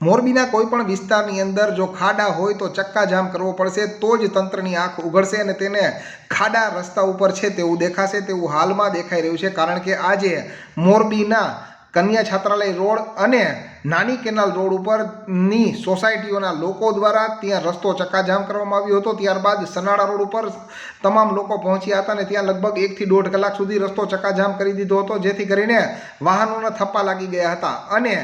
મોરબીના કોઈ પણ વિસ્તારની અંદર જો ખાડા હોય તો ચક્કાજામ કરવો પડશે, તો જ તંત્રની આંખ ઉઘડશે અને તેને ખાડા રસ્તા ઉપર છે તેવું દેખાશે, તેવું હાલમાં દેખાઈ રહ્યું છે. કારણ કે આજે મોરબીના કન્યા છાત્રાલય રોડ અને નાની કેનાલ રોડ ઉપરની સોસાયટીઓના લોકો દ્વારા ત્યાં રસ્તો ચક્કાજામ કરવામાં આવ્યો હતો. ત્યારબાદ સનાળા રોડ ઉપર તમામ લોકો પહોંચ્યા હતા અને ત્યાં લગભગ એકથી દોઢ કલાક સુધી રસ્તો ચક્કાજામ કરી દીધો હતો, જેથી કરીને વાહનોના થપ્પા લાગી ગયા હતા. અને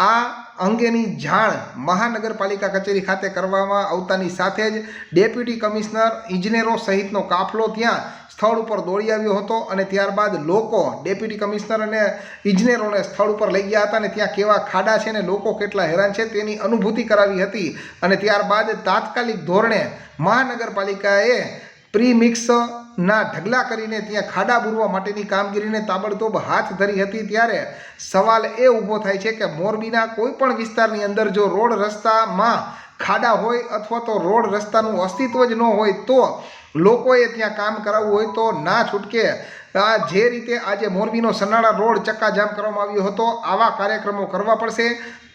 આ અંગેની જાણ મહાનગરપાલિકા કચેરી ખાતે કરવામાં આવતાની સાથે જ ડેપ્યુટી કમિશનર ઇજનેરો સહિતનો કાફલો ત્યાં સ્થળ ઉપર દોડી આવ્યો હતો અને ત્યારબાદ લોકો ડેપ્યુટી કમિશનર અને ઇજનેરોને સ્થળ ઉપર લઈ ગયા હતા અને ત્યાં કેવા ખાડા છે ને લોકો કેટલા હેરાન છે તેની અનુભૂતિ કરાવી હતી. અને ત્યારબાદ તાત્કાલિક ધોરણે મહાનગરપાલિકાએ પ્રીમિક્સ ના ઢગલા કરીને ત્યાં ખાડા બુરવા માટેની કામગીરીને તાબડતોબ હાથ ધરી હતી ત્યારે સવાલ એ ઊભો થાય છે કે મોરબીના કોઈ પણ વિસ્તારની અંદર જો રોડ રસ્તામાં ખાડા હોય અથવા તો રોડ રસ્તાનું અસ્તિત્વ જ ન હોય તો લોકોએ ત્યાં કામ કરાવવું હોય તો ના છૂટકે. આ જે રીતે આજે મોરબીનો સનાળા રોડ ચક્કાજામ કરવામાં આવ્યો હતો, આવા કાર્યક્રમો કરવા પડશે.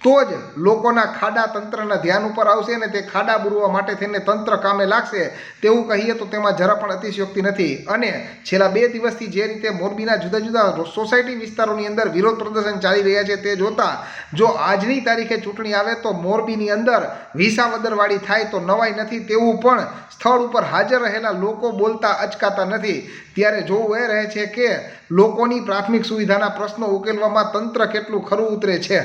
તો જ લોકોના ખાડા તંત્રના ધ્યાન ઉપર આવશે અને તે ખાડા બુરવા માટે થઈને તંત્ર કામે લાગશે તેવું કહીએ તો તેમાં જરા પણ અતિશયોક્તિ નથી. અને છેલ્લા બે દિવસથી જે રીતે મોરબીના જુદા જુદા સોસાયટી વિસ્તારોની અંદર વિરોધ પ્રદર્શન ચાલી રહ્યા છે તે જોતા જો આજની તારીખે ચૂંટણી આવે તો મોરબીની અંદર વિસાવદરવાળી થાય તો નવાઈ નથી તેવું પણ સ્થળ ઉપર હાજર રહેલા લોકો બોલતા અચકાતા નથી. ત્યારે જોવું એ રહે છે કે લોકોની પ્રાથમિક સુવિધાના પ્રશ્નો ઉકેલવામાં તંત્ર કેટલું ખરું ઉતરે છે?